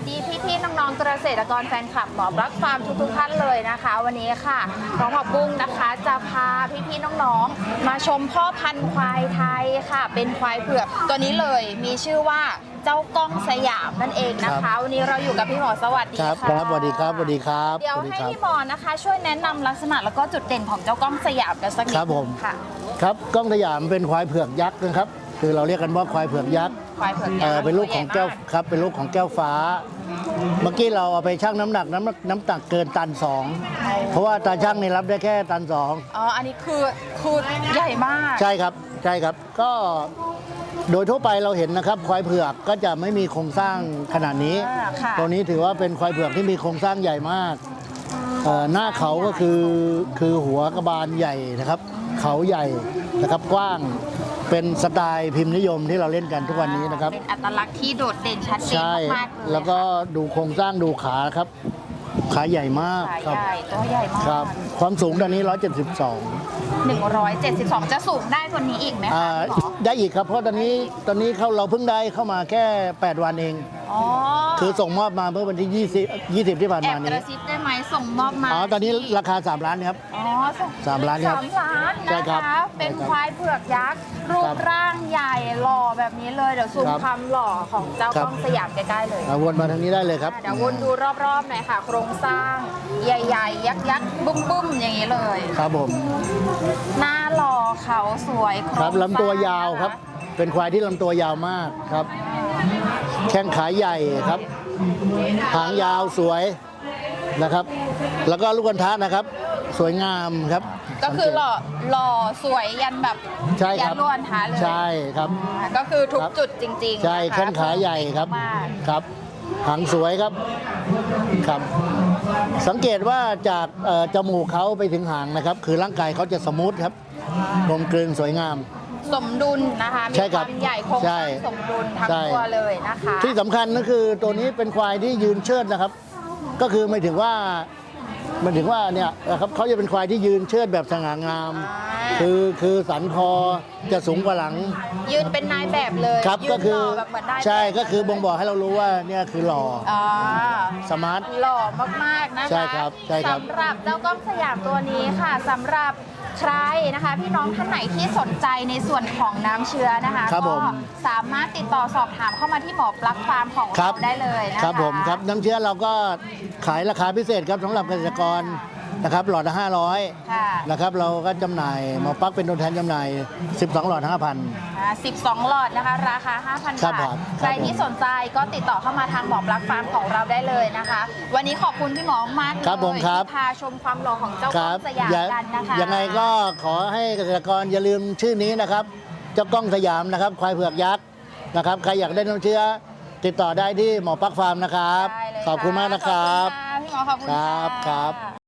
สดีพี่ๆน้องๆเกษตรกรแฟนคลับหมอรักฟาร์มทุกๆท่านเลยนะคะ วันนี้ค่ะน้องผักบุ้งนะคะจะพาพี่ๆน้องๆ มาชมพ่อพันธุ์ควายไทยค่ะ เป็นควายเผือกตัวนี้เลยมีชื่อว่าเจ้าก้องสยามนั่นเองนะคะ วันนี้เราอยู่กับพี่หมอสวัสดีครับค่ะครับสวัสดีครับสวัสดีครับเดี๋ยวสวัสดีให้ครับพี่หมอนะคะ ช่วยแนะนำลักษณะแล้วก็จุดเด่นของเจ้าก้องสยามกันสักนิดครับผมค่ะครับกล้องสยามเป็นควายเผือกยักษ์นะครับ คือเราเรียกกันว่าควายเผือกยักษ์ควายเผือกเอ่ยัอกษ์เป็นลูกของแก้วตัวใหญ่มครับ เป็นลูกของแก้วฟ้า เมื่อกี้เราเอาไปชั่งน้ำหนักน้ำน้ำหนักเกินตันสองเพราะว่าตาช่างนี่รับได้แค่ตันสองอ๋อ อันนี้คือคือใหญ่มาก ใช่ครับใช่ครับ ก็โดยทั่วไปเราเห็นนะครับ ควายเผือกก็จะไม่มีโครงสร้างขนาดนี้ อ่าค่ะ ตัวนี้ถือว่าเป็นควายเผือกที่มีโครงสร้างใหญ่มากเอ่อหน้าเขาก็คือคือหัวกระบาลใหญ่นะครับ เขาใหญ่นะครับกว้าง เป็นสไตล์พิมพ์นิยมที่เราเล่นกันทุกวันนี้นะครับ เป็นอัตลักษณ์ที่โดดเด่นชัดเจนใช่มากๆเลยแล้วก็ดูโครงสร้างดูขาครับ ขาใหญ่มากขาครับใหญ่ตัวใหญ่มากครับความสูงตอนนี้ 172 172 จะสูงได้กว่านี้อีกไหมอ่าคะคุณหมอได้อีกครับ เพราะตอนนี้ตอนนี้เขาเราเพิ่งได้เข้ามาแค่ 8 วันเอง อ๋อคือส่งมอบมาเมื่อวันที่ 20 20 ที่ผ่านแอบมากนี้ระซิบได้ไหมส่งมอบมาอ๋อตอนนี้ราคา 3 ล้านครับ อ๋อส่งสามล้านครับสามล้านใช่นะครัคะ บเป็นใช่ครับควายเผือกยักษ์ รูครัปบร่างใหญ่หล่อแบบนี้เลย เดี๋ยวซูมครับความหล่อของเจ้าครับก้องสยามใกล้ๆเลยอ่าวนมาทางนี้ได้เลยครับ เดี๋ยววนดูรอบๆหน่อยค่ะ โครงสร้างใหญ่ๆ ยักษ์ๆบุ้มๆ อย่างนี้เลย ครับผมหน้าหล่อเขาสวยโงครับลำตัวยาวสงครับนะะเป็นควายที่ลำตัวยาวมากครับ แข้งขาใหญ่ครับ หางยาวสวยนะครับ แล้วก็ลูกกระทะนะครับ สวยงามครับก็คือหล่อหล่อสวยยันแบบใช่คยัรับล้วนท้าเลยใช่ครับ อ่าก็คือทุกครับ จุดจริงๆใช่นะคะแข้งขาใหญ่ครับมากครับหางสวยครับครับ สังเกตว่าจากเอ่อจมูกเขาไปถึงหางนะครับ คือร่างกายเขาจะสมูทครับกลมกลืนสวยงาม สมดุลนะคะมีใช่คครัวาบมใหญ่โครงสใช่ร้างสมดุลทั้งใช่ ตัวเลยนะคะที่สำคัญก็คือตัวนี้เป็นควายที่ยืนเชิดนะครับ ก็คือไม่ถึงว่าหมันถึงว่าเนี่ยนะครับเขาจะเป็นควายที่ยืนเชิดแบบสง่างาม คือคือสันคอจะสูงกว่าหลังยืนเป็นนายแบบเลยครับยืนก็คือหล่แบบเหมือนได้ใช่แบบก็คือบ่งบอกให้เรารู้ว่าเนี่ยคือหล่ออ๋อสมาร์ท หล่อมากๆนะคะใช่ครับใช่ครับสำหรับเจ้าก้องสยามตัวนี้ค่ะสำหรับ ใครนะคะ พี่น้องท่านไหนที่สนใจในส่วนของน้ำเชื้อนะคะครับก็ผมสามารถติดต่อสอบถามเข้ามาที่หมอปลั๊กฟาร์มของครัเราบได้เลยนะคะ ครับผมครับน้ำเชื้อเราก็ขายราคาพิเศษครับสำหรับเกษตรกร นะครับหลอดละ500ค่ะนะครับเราก็จำหน่ายหมอปักเป็นตัวแทนจำหน่าย 12 หลอด 5,000 อ่า12 หลอดนะคะ ราคา 5,000 ครับบาทผมใครที่สนใจก็ติดต่อเข้ามาทางหมอปลั๊กฟาร์มของเราได้เลยนะคะ วันนี้ขอบคุณพี่หมอมากเลยครับผมครับ ที่พาชมความหล่อของเจ้าคก้อรังบสยามอย่ากันนะคะ ยังไงก็ขอให้เกษตรกรอย่าลืมชื่อนี้นะครับ เจ้ากล้องสยามนะครับ ควายเผือกยักษ์นะครับ ใครอยากได้น้ำเชื้อ ติดต่อได้ที่หมอปักฟาร์มนะครับ ได้เลยขอบคุณมากนะครับ ขอบคุณค่ะพี่หมอขอบคุณครับะครับ